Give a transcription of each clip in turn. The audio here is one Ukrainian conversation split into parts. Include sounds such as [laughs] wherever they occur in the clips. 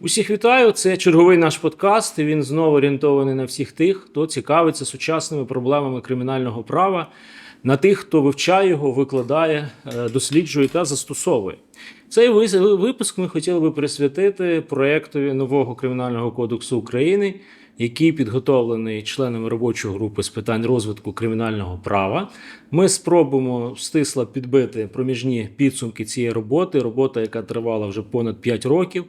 Усіх вітаю. Це черговий наш подкаст. і Він знову орієнтований на всіх тих, хто цікавиться сучасними проблемами кримінального права, на тих, хто вивчає його, викладає, е, досліджує та застосовує. Цей випуск ми хотіли би присвятити проєктові нового кримінального кодексу України, який підготовлений членами робочої групи з питань розвитку кримінального права. Ми спробуємо стисло підбити проміжні підсумки цієї роботи. Робота, яка тривала вже понад 5 років,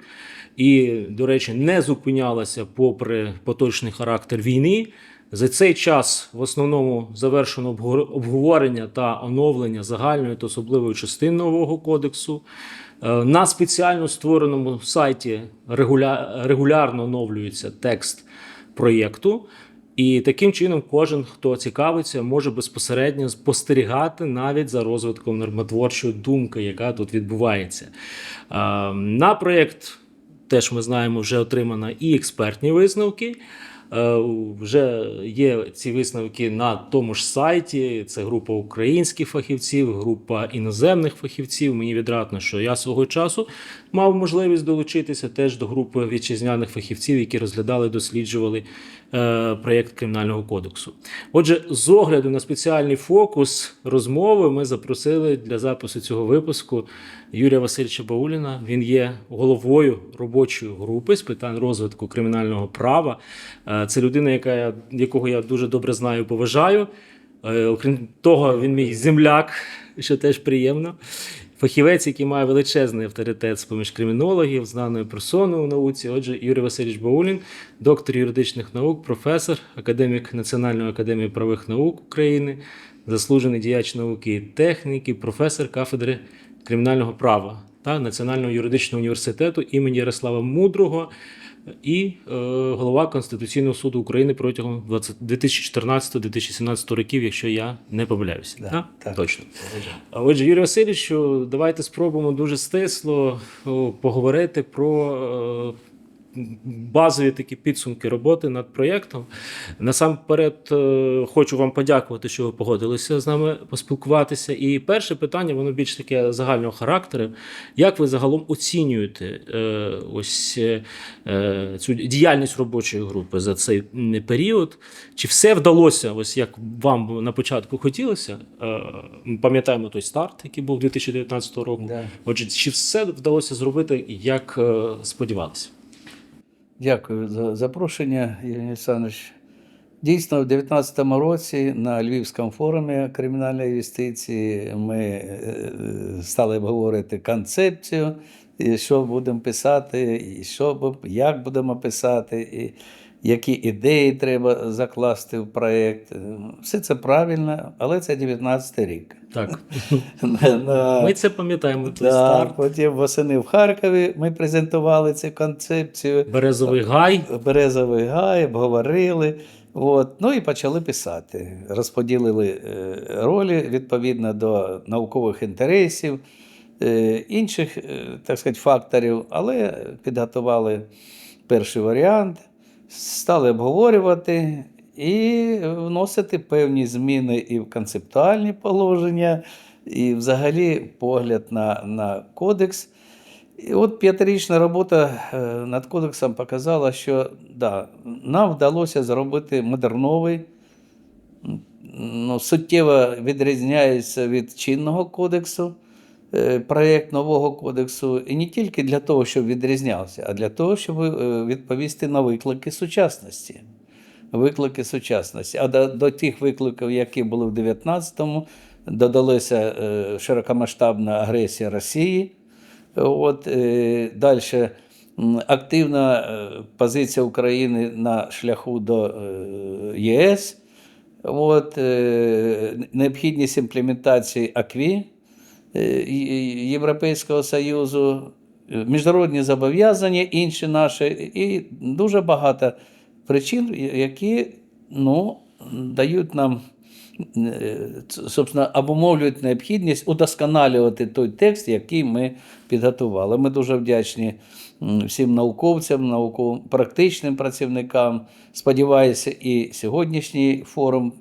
і, до речі, не зупинялася попри поточний характер війни. За цей час в основному завершено обговорення та оновлення загальної та особливої частини нового кодексу. Е, На спеціально створеному сайті регулярно оновлюється текст проєкту. І таким чином кожен, хто цікавиться, може безпосередньо спостерігати навіть за розвитком нормотворчої думки, яка тут відбувається. Е, На проєкт теж ми знаємо, вже отримано і експертні висновки. Е, Вже є ці висновки на тому ж сайті. Це група українських фахівців, група іноземних фахівців. Мені відрадно, що я свого часу мав можливість долучитися теж до групи вітчизняних фахівців, які розглядали, досліджували е, проєкт кримінального кодексу. Отже, з огляду на спеціальний фокус розмови ми запросили для запису цього випуску Юрія Васильовича Бауліна. Він є головою робочої групи з питань розвитку кримінального права. Е, Це людина, яка я, якого я дуже добре знаю, поважаю. Е, Окрім того, він мій земляк, [laughs] що теж приємно. Фахівець, який має величезний авторитет з поміж кримінологів, знаною персоною у науці. Отже, Юрій Васильович Баулін, доктор юридичних наук, професор, академік Національної академії правових наук України, заслужений діяч науки і техніки, професор кафедри кримінального права та Національного юридичного університету імені Ярослава Мудрого і е, голова Конституційного суду України протягом 20 2014-2017 років, якщо я не помиляюся. Да, Да? так. Точно. Отже, Юрій Васильович, давайте спробуємо дуже стисло поговорити про е, базові такі підсумки роботи над проєктом. Насамперед, е, хочу вам подякувати, що ви погодилися з нами поспілкуватися. І перше питання, воно більш таке загального характеру. Як ви загалом оцінюєте е, ось е, цю діяльність робочої групи за цей період? Чи все вдалося, ось як вам на початку хотілося? Пам'ятаємо той старт, який був 2019 року. Да. Отже, чи все вдалося зробити, як сподівалися? Дякую за запрошення, Євгеній Олександрович. Дійсно, в 2019 році на Львівському форумі кримінальної юстиції ми е, стали обговорити концепцію, що будемо писати, і що, як будемо писати, і які ідеї треба закласти в проєкт. Все це правильно, але це 19 й рік. Так, [laughs] ми це пам'ятаємо. Старт. потім восени в Харкові ми презентували цю концепцію. Березовий гай. Березовий гай, обговорили. От, ну і почали писати. Розподілили е, ролі відповідно до наукових інтересів, е, інших, е, так сказати, факторів, але підготували перший варіант, стали обговорювати і вносити певні зміни і в концептуальні положення, і взагалі погляд на, на кодекс. І от п'ятирічна робота е, над кодексом показала, що да, нам вдалося зробити модерновий, ну, суттєво відрізняється від чинного кодексу, проєкт нового кодексу. І не тільки для того, щоб відрізнявся, а для того, щоб е, відповісти на виклики сучасності. Виклики сучасності. А до, до тих викликів, які були в 19-му, додалася е, широкомасштабна агресія Росії. От, е, далі активна е, позиція України на шляху до е, ЄС. От, е, необхідність імплементації АКВІ е, Європейського Союзу, е, міжнародні зобов'язання, інші наші, і дуже багато причин, які ну, дають нам е, собственно, обумовлюють необхідність удосконалювати той текст, який ми підготували. Ми дуже вдячні всім науковцям, науково-практичним працівникам. Сподіваюся, і сьогоднішній форум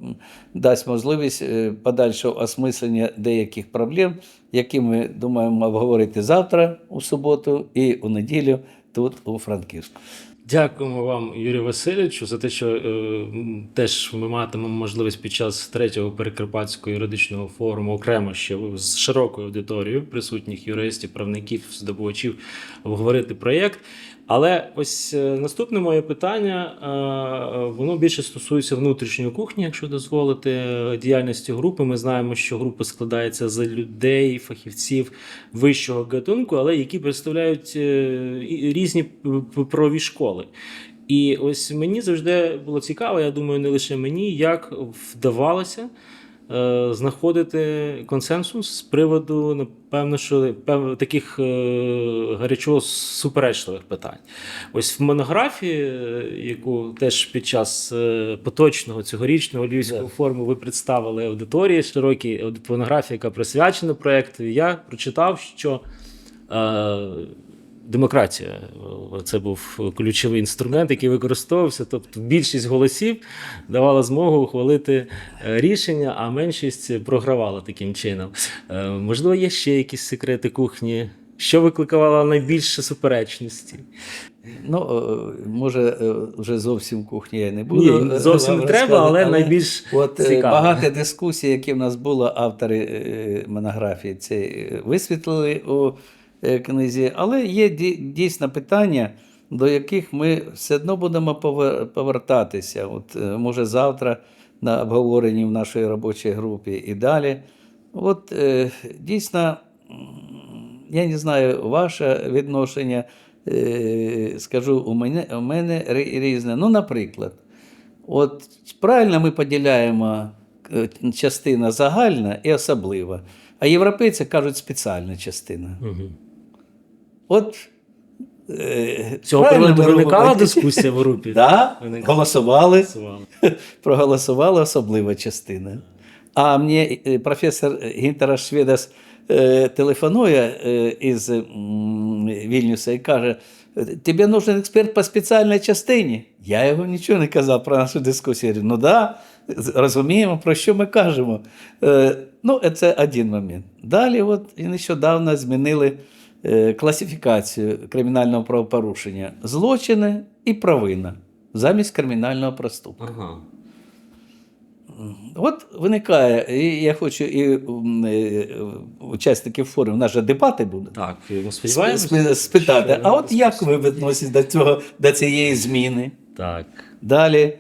дасть можливість е, подальшого осмислення деяких проблем, які ми думаємо обговорити завтра у суботу і у неділю тут, у Франківську. Дякуємо вам, Юрію Васильовичу, за те, що е, теж ми матимемо можливість під час третього перекарпатського юридичного форуму окремо ще з широкою аудиторією присутніх юристів, правників, здобувачів обговорити проєкт. Але ось е, наступне моє питання, е, воно більше стосується внутрішньої кухні, якщо дозволити е, діяльності групи. Ми знаємо, що група складається з людей, фахівців вищого гатунку, але які представляють різні п- п- правові школи. І ось мені завжди було цікаво, я думаю, не лише мені, як вдавалося знаходити консенсус з приводу, напевно, що таких е, гарячо суперечливих питань. Ось в монографії, е, яку теж під час е, поточного цьогорічного львівського форуму ви представили аудиторії широкій монографія, яка присвячена проєкту, я прочитав, що е, демократія це був ключовий інструмент, який використовувався. Тобто більшість голосів давала змогу ухвалити е, рішення, а меншість програвала таким чином. Е, Можливо, є ще якісь секрети кухні, що викликало найбільше суперечності. Ну, е, може, вже зовсім кухні я не буду. Ні, зовсім не треба, розказувати, але найбільш От цікаво. багато дискусій, які в нас було, автори монографії, це висвітлили у книзі. Але є дійсно питання, до яких ми все одно будемо повертатися. От, е, може, завтра на обговоренні в нашій робочій групі і далі. От е, дійсно, я не знаю, ваше відношення. е, Скажу, у мене, у мене різне. Ну, наприклад, От правильно ми поділяємо е, частина загальна і особлива, а європейці кажуть спеціальна частина. Мгм. От е, Цього приводу виникала дискусія в групі? [laughs] Да, голосували, Голосували. [laughs] проголосувала особлива частина. А мені е, професор Гінтера Шведас е, телефонує із Вільнюса і каже: Тобі нужен експерт по спеціальній частині. Я його нічого не казав про нашу дискусію. Я говорю, ну да, розуміємо, про що ми кажемо. Ну, це один момент. Далі, от і нещодавно змінили класифікацію кримінального правопорушення: злочини і провина замість кримінального проступку. Ага. От виникає, і я хочу і е, учасників форуму, у нас же дебати будуть. Так, сподіваємося. сп- спитати, що а от як ви відноситесь до цього, до цієї зміни? Так. Далі,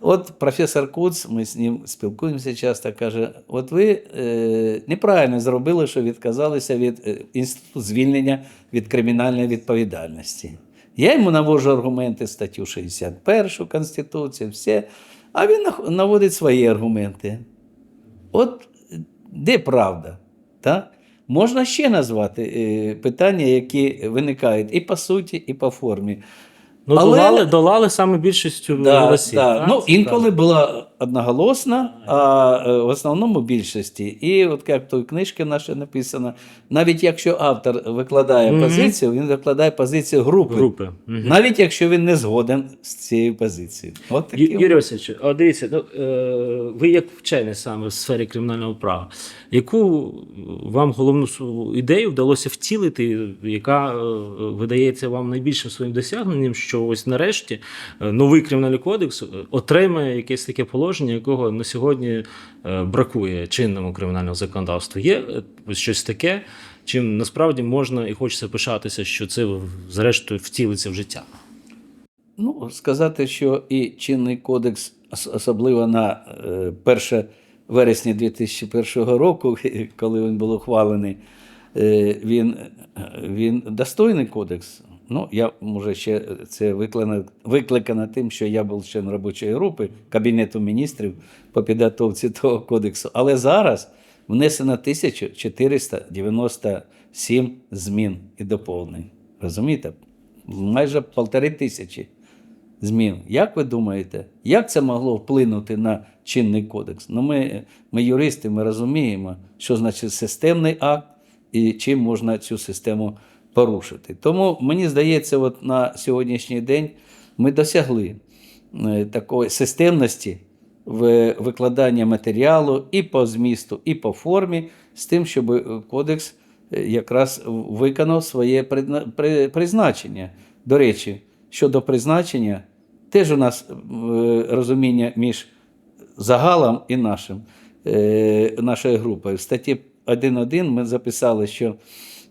от професор Куц, ми з ним спілкуємося часто, каже: от ви е, неправильно зробили, що відказалися від е, інституту звільнення від кримінальної відповідальності. Я йому навожу аргументи статтю 61 Конституції, все, а він наводить свої аргументи. От де правда? Так? Можна ще назвати е, питання, які виникають і по суті, і по формі. Ну, Але- долали, долали саме більшістю Да, голосів. да. так? Ну, інколи так. була одноголосна, а е, в основному більшості. І от як в книжці нашій написано, навіть якщо автор викладає Мгм. позицію, він викладає позицію групи. групи. Мгм. Навіть якщо він не згоден з цією позицією. От такі Ю- Юрій Васильович, дивіться, ну, е, ви як вчений саме в сфері кримінального права, яку вам головну ідею вдалося втілити, яка е, видається вам найбільшим своїм досягненням, що ось нарешті е, новий кримінальний кодекс е, отримає якесь таке положення, якого на сьогодні бракує чинному кримінальному законодавству. Є щось таке, чим насправді можна і хочеться пишатися, що це зрештою втілиться в життя. Ну, сказати, що і чинний кодекс, особливо на е, 1 вересня 2001 року, [laughs] коли він був ухвалений, е, він, він достойний кодекс. Ну, я може ще це викликано, викликано тим, що я був член робочої групи Кабінету міністрів по підготовці того кодексу. Але зараз внесено 1497 змін і доповнень. Розумієте? Майже полтори тисячі змін. Як ви думаєте, як це могло вплинути на чинний кодекс? Ну, ми, ми юристи, ми розуміємо, що значить системний акт і чим можна цю систему порушити. Тому мені здається, от на сьогоднішній день ми досягли е, такої системності в викладанні матеріалу і по змісту, і по формі, з тим, щоб кодекс е, якраз виконав своє призначення До речі, щодо призначення, теж у нас е, розуміння між загалом і нашим, е, нашою групою. В статті 1.1 ми записали, що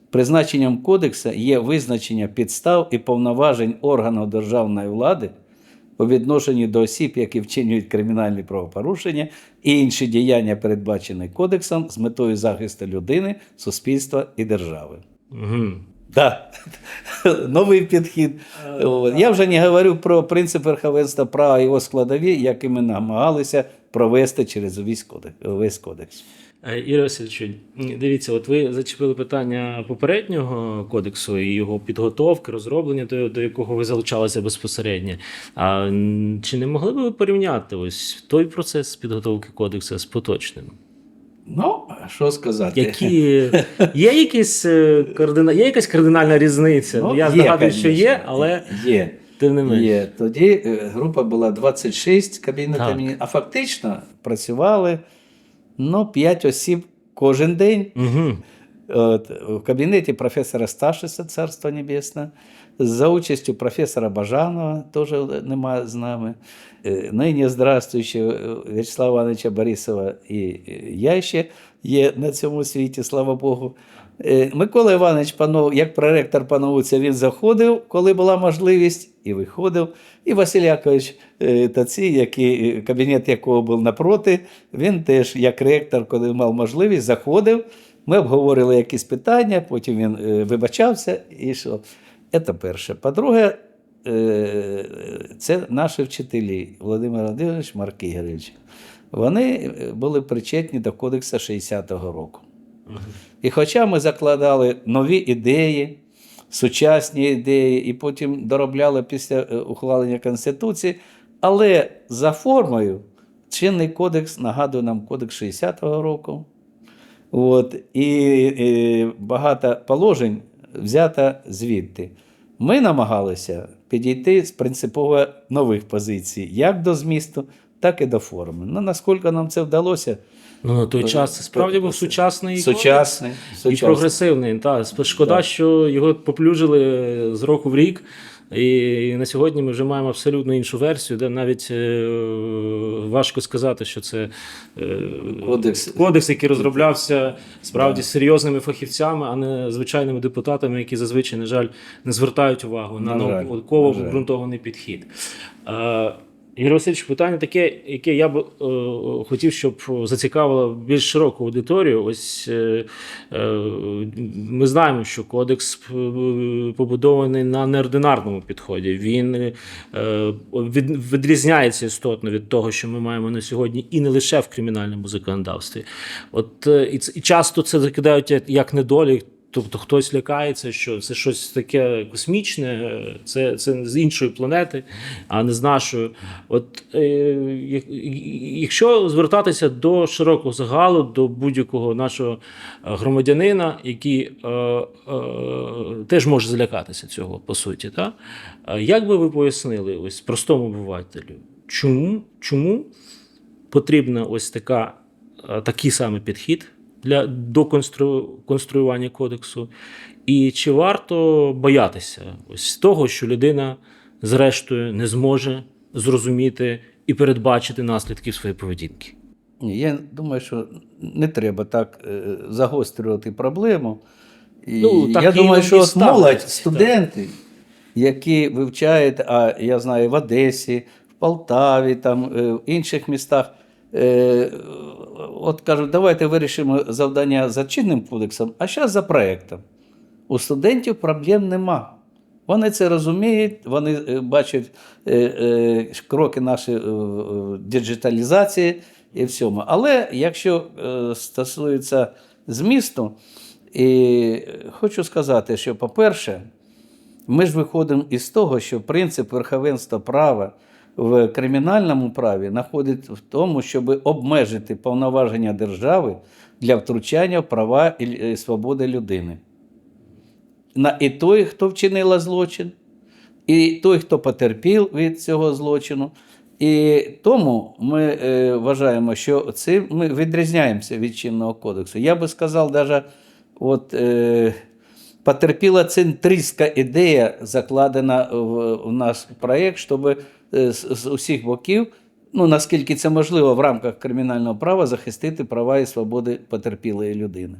призначенням кодексу є визначення підстав і повноважень органів державної влади по відношенню до осіб, які вчинюють кримінальні правопорушення і інші діяння, передбачені кодексом, з метою захисту людини, суспільства і держави. Угу. Да. [laughs] Новий підхід. Я вже не говорю про принцип верховенства права і його складові, які ми намагалися провести через весь кодекс. Е, Ігор Васильович, дивіться, от ви зачепили питання попереднього кодексу і його підготовки, розроблення, до, до якого ви залучалися безпосередньо. А чи не могли б ви порівняти ось той процес підготовки кодексу з поточним? Ну, що сказати? Які є якісь е, кардина... є якась кардинальна різниця? Ну, Я є, здогадую, що є, але Є. тим не менше. Є. Тоді е, група була 26 кабінетів, а фактично працювали ну, 5 осіб кожен день. Угу. От, в кабінеті професора Сташиса, Царство Небесне, за участю професора Бажанова, теж немає з нами. Е, Нині здравствуючи В'ячеслава Івановича Борисова і е, я ще є на цьому світі, слава Богу. Е, Микола Іванович Панов, як проректор по науці, він заходив, коли була можливість, і виходив. І Василь Якович е, Таці, який, е, кабінет якого був напроти, він теж, як ректор, коли мав можливість, заходив. Ми обговорили якісь питання, потім він е, вибачався і що. Це перше. По-друге, е, це наші вчителі Володимир Володимирович, Марк. Вони е, були причетні до Кодексу 60-го року. І хоча ми закладали нові ідеї, сучасні ідеї, і потім доробляли після е, ухвалення Конституції, але за формою чинний кодекс нагадує нам кодекс 60-го року. От, і, і багато положень взято звідти. Ми намагалися підійти з принципово нових позицій, як до змісту, так і до форми. Ну, наскільки нам це вдалося, Ну, на той час це справді був сучасний сучасний, і сучасний. прогресивний. Та. Шкода, Так. що його поплюжили з року в рік. І на сьогодні ми вже маємо абсолютно іншу версію, де навіть е, важко сказати, що це е, Кодекс. кодекс, який розроблявся справді серйозними фахівцями, а не звичайними депутатами, які зазвичай, на жаль, не звертають увагу на, На науково обґрунтований підхід. Ігор Васильович, питання таке, яке я б е, хотів, щоб зацікавило більш широку аудиторію. Ось е, е, ми знаємо, що кодекс е, побудований на неординарному підході. Він е, від, відрізняється істотно від того, що ми маємо на сьогодні, і не лише в кримінальному законодавстві. От е, і, і часто це закидають як недолік. Тобто хтось лякається, що це щось таке космічне, це, це з іншої планети, а не з нашої. От е, якщо звертатися до широкого загалу, до будь-якого нашого е, громадянина, який е, е, теж може злякатися цього, по суті, та? Як би ви пояснили ось простому обивателю, чому, чому потрібна ось така, е, такий самий підхід для до констру, конструювання кодексу, і чи варто боятися ось того, що людина зрештою не зможе зрозуміти і передбачити наслідки своєї поведінки? Ні, я думаю, що не треба так е, загострювати проблему. І Ну, так я і думаю, що от молодь, студенти, які вивчають, а я знаю, в Одесі, в Полтаві, там, е, в інших містах, е, от кажуть, давайте вирішимо завдання за чинним кодексом, а зараз за проєктом. У студентів проблем нема. Вони це розуміють, вони е, бачать е, кроки нашої діджиталізації і всьому. Але якщо стосується змісту, і хочу сказати, що, по-перше, ми ж виходимо із того, що принцип верховенства права в кримінальному праві знаходить в тому, щоб обмежити повноваження держави для втручання в права і свободи людини. І той, хто вчинила злочин, і той, хто потерпів від цього злочину. І тому ми е, вважаємо, що цим ми відрізняємося від чинного кодексу. Я би сказав, навіть от, е, потерпіла центристська ідея, закладена в, в наш проєкт, щоб з, з усіх боків, ну наскільки це можливо в рамках кримінального права, захистити права і свободи потерпілої людини.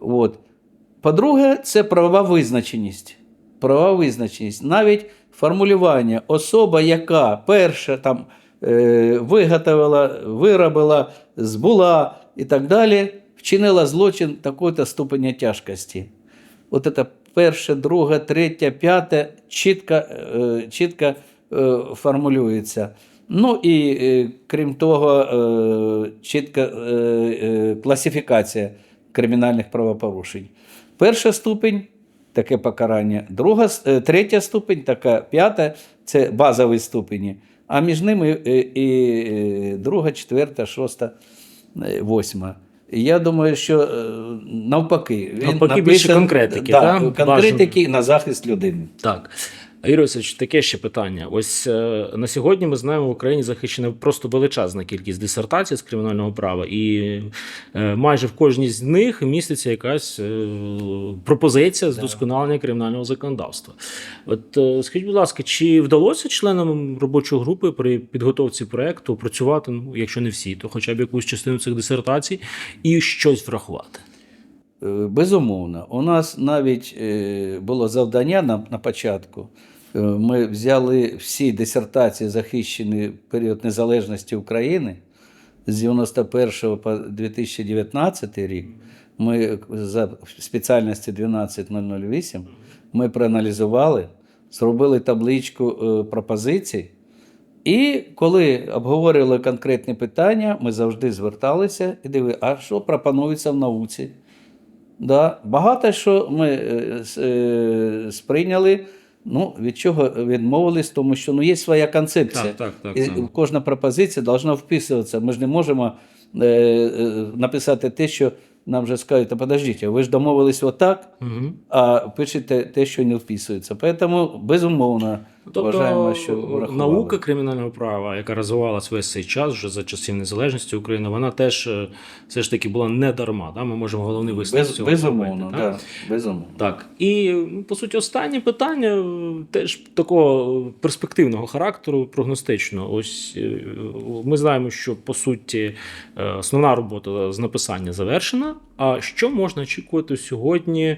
От. По-друге, це правова визначеність. Правова визначеність. Навіть формулювання особа, яка перша там е, виготовила, виробила, збула і так далі, вчинила злочин такого-то ступеня тяжкості. От це перше, друге, третє, п'яте чітко, е, чітко е, формулюється. Ну і е, крім того, е, чітка е, е, класифікація кримінальних правопорушень. Перша ступень таке покарання, друга, е, третя ступень, така п'ята це базові ступені. А між ними е, і е, друга, четверта, шоста, е, восьма. Я думаю, що е, навпаки, він Навпаки, більше конкретики, да, да? конкретики на захист людини. Так. Васильович, таке ще питання. Ось е, на сьогодні ми знаємо, в Україні захищена просто величезна кількість дисертацій з кримінального права, і е, майже в кожній з них міститься якась е, пропозиція з досконалення кримінального законодавства. От скажіть, будь ласка, чи вдалося членам робочої групи при підготовці проекту опрацювати, ну, якщо не всі, то хоча б якусь частину цих дисертацій і щось врахувати? Безумовно, у нас навіть було завдання на, на початку. Е, Ми взяли всі дисертації, захищені в період незалежності України з 91 по 2019 рік. Ми за спеціальністю 12008 ми проаналізували, зробили табличку е, пропозицій. І коли обговорювали конкретні питання, ми завжди зверталися і дивилися, а що пропонується в науці. Да. Багато що ми е, е, сприйняли, ну, від чого відмовились, тому що ну, є своя концепція. Так, так, так, і так. кожна пропозиція повинна вписуватися. Ми ж не можемо е, е, написати те, що нам вже скажуть, а подождіть, ви ж домовились отак, Угу. а пишете те, що не вписується. Тому, безумовно, вважаємо, що врахували. Тобто наука кримінального права, яка розвивалась весь цей час, вже за часів незалежності України, вона теж е, все ж таки була не дарма. Да? Ми можемо головний висновок Без, цього безумовно, так? да, безумовно. Так. І ну, по суті, останнє питання е, теж такого перспективного характеру, прогностичного. Ось е, ми знаємо, що по суті основна робота з написання завершена. А що можна очікувати сьогодні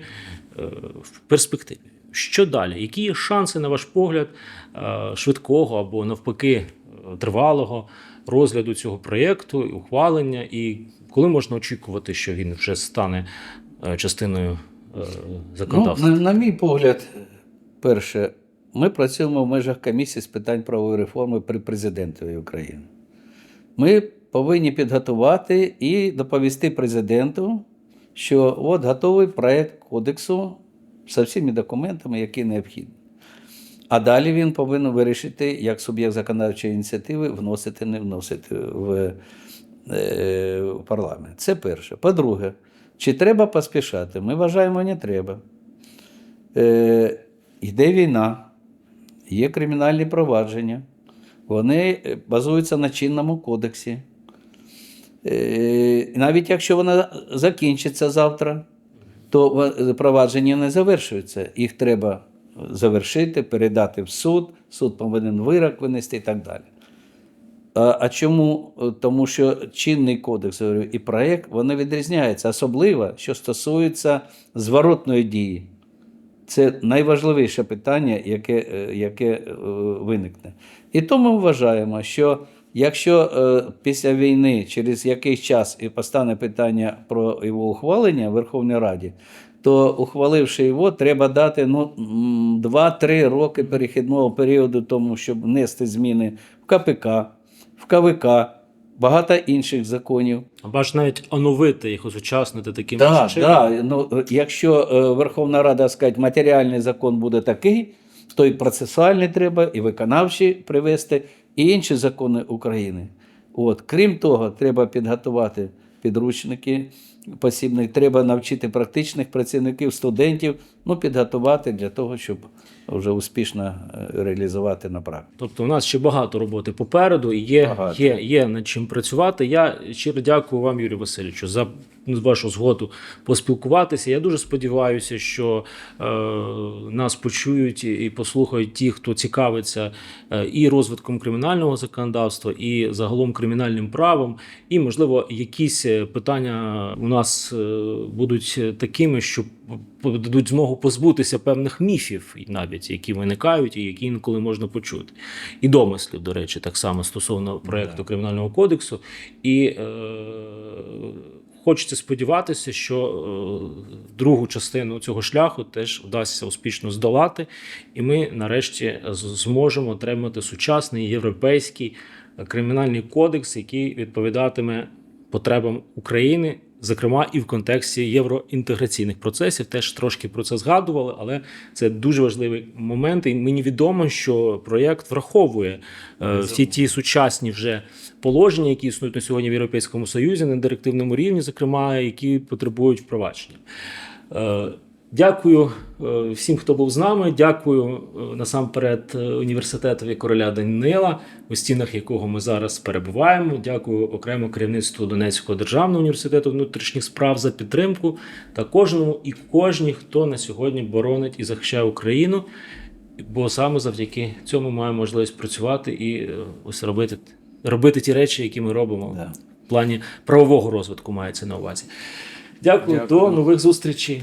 в перспективі? Що далі? Які є шанси, на ваш погляд, е, швидкого або навпаки е, тривалого розгляду цього проєкту, і ухвалення, і коли можна очікувати, що він вже стане е, частиною Ну, законодавства? на, на мій погляд, перше, ми працюємо в межах комісії з питань правової реформи при президентові України. Ми повинні підготувати і доповісти президенту, що от готовий проєкт кодексу з всіми документами, які необхідні. А далі він повинен вирішити, як суб'єкт законодавчої ініціативи вносити, не вносити в, е, парламент. Це перше. По-друге, чи треба поспішати? Ми вважаємо, не треба. Е, йде війна, є кримінальні провадження, вони е, базуються на чинному кодексі. Навіть якщо вона закінчиться завтра, то ва- провадження не завершується. Їх треба завершити, передати в суд, суд повинен вирок винести і так далі. А, а чому? Е, Тому що чинний кодекс говорю, і проєкт вони відрізняються, особливо, що стосується зворотної дії. Це найважливіше питання, яке, е, яке е, виникне. І тому ми вважаємо, що якщо е, після війни через якийсь час і постане питання про його ухвалення в Верховній Раді, то ухваливши його, треба дати ну, 2-3 роки перехідного періоду, тому щоб внести зміни в КПК, в КВК, багато інших законів. Або ж навіть оновити їх, осучаснити таким Так, чином. да, ну, якщо е, Верховна Рада скаже, матеріальний закон буде такий, то і процесуальний треба, і виконавчий привести, і інші закони України. От. Крім того, треба підготувати підручники посібних, треба навчити практичних працівників, студентів, ну, підготувати для того, щоб вже успішно е, реалізувати на практиці. Тобто у нас ще багато роботи попереду, і є, Багато. є, є над чим працювати. Я щиро дякую вам, Юрію Васильовичу, за вашу згоду поспілкуватися. Я дуже сподіваюся, що е, нас почують і послухають ті, хто цікавиться е, і розвитком кримінального законодавства, і загалом кримінальним правом. І, можливо, якісь е, питання у нас будуть такими, що п- дадуть змогу позбутися певних міфів, навіть які виникають, і які інколи можна почути. І домислів, до речі, так само стосовно проекту кримінального кодексу. І е, хочеться сподіватися, що е, другу частину цього шляху теж вдасться успішно здолати, і ми нарешті зможемо отримати сучасний європейський кримінальний кодекс, який відповідатиме потребам України. Зокрема, і в контексті євроінтеграційних процесів теж трошки про це згадували, але це дуже важливий момент. І мені відомо, що проєкт враховує е, всі ті сучасні вже положення, які існують на сьогодні в Європейському Союзі на директивному рівні, зокрема, які потребують впровадження. Е, Дякую е, всім, хто був з нами. Дякую е, насамперед е, університетові короля Данила, у стінах якого ми зараз перебуваємо. Дякую окремо керівництву Донецького державного університету внутрішніх справ за підтримку та кожному і кожній, хто на сьогодні боронить і захищає Україну. Бо саме завдяки цьому маємо можливість працювати і ось робити, робити ті речі, які ми робимо Да. в плані правового розвитку, мається на увазі. Дякую, Дякую. до нових зустрічей.